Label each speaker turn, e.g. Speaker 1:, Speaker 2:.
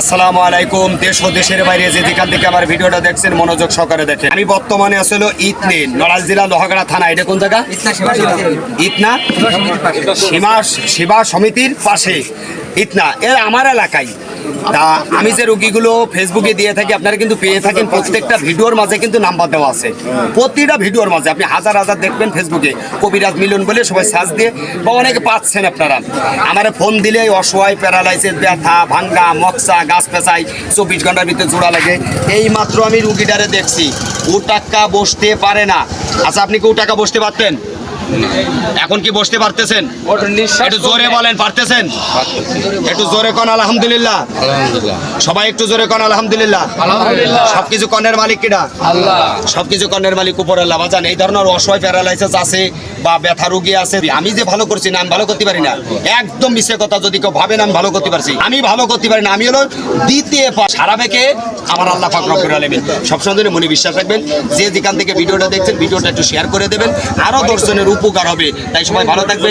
Speaker 1: আসসালামু আলাইকুম। দেশ ও দেশের বাইরে যে যেখান থেকে আমার ভিডিওটা দেখছেন মনোযোগ সহকারে দেখেন। আমি বর্তমানে আসলে ইতনি নড়াল জেলা লোহাগড়া থানা। এটা কোন জায়গা? ইতনা সীমা সেবা সমিতির পাশে। ইতনা এর আমার এলাকায়। তা আমি যে রুগীগুলো ফেসবুকে দিয়ে থাকি, আপনারা কিন্তু পেয়ে থাকেন প্রত্যেকটা ভিডিওর মাঝে কিন্তু নাম্বার দেওয়া আছে। প্রতিটা ভিডিওর মাঝে আপনি হাজার হাজার দেখবেন ফেসবুকে কবিরাজ মিলন বলে সবাই সার্চ দিয়ে বা অনেকে পাচ্ছেন আপনারা। আমার ফোন দিলে অসহায় প্যারালাইসিস ব্যথা, ভাঙ্গা, মক্সা, গাছ পেঁচাই চব্বিশ ঘণ্টার ভিতরে জোড়া লাগে। এই মাত্র আমি রুগীটারে দেখছি। ও টাকা বসতে পারে না। আচ্ছা আপনি কি ও টাকা বসতে পারতেন? এখন কি বসতে পারতেছেন? একটু জোরে বলেন পারতেছেন? একটু জোরে কন আলহামদুলিল্লাহ। সবাই একটু জোরে কন আলহামদুলিল্লাহ। সবকিছু কনের মালিক কিনা সবকিছু কনের মালিক উপর বাজান এই ধরনের অসহায় প্যারালাইসিস আছে বা ব্যথা রোগী আছে আমি যে ভালো করছি না আমি ভালো করতে পারি না। একদম মিশে কথা যদি কেউ ভাবেন আমি ভালো করতে পারছি। আমি ভালো করতে পারি না আমি হলো দ্বিতীয় পা- সারা বেকে আমার আল্লাহ পাক রব্বুল সবসময় মনে বিশ্বাস রাখবেন যে যেখান থেকে ভিডিওটা দেখছেন ভিডিওটা একটু শেয়ার করে দেবেন। আরও দর্শনের উপকার হবে। তাই সবাই ভালো থাকবে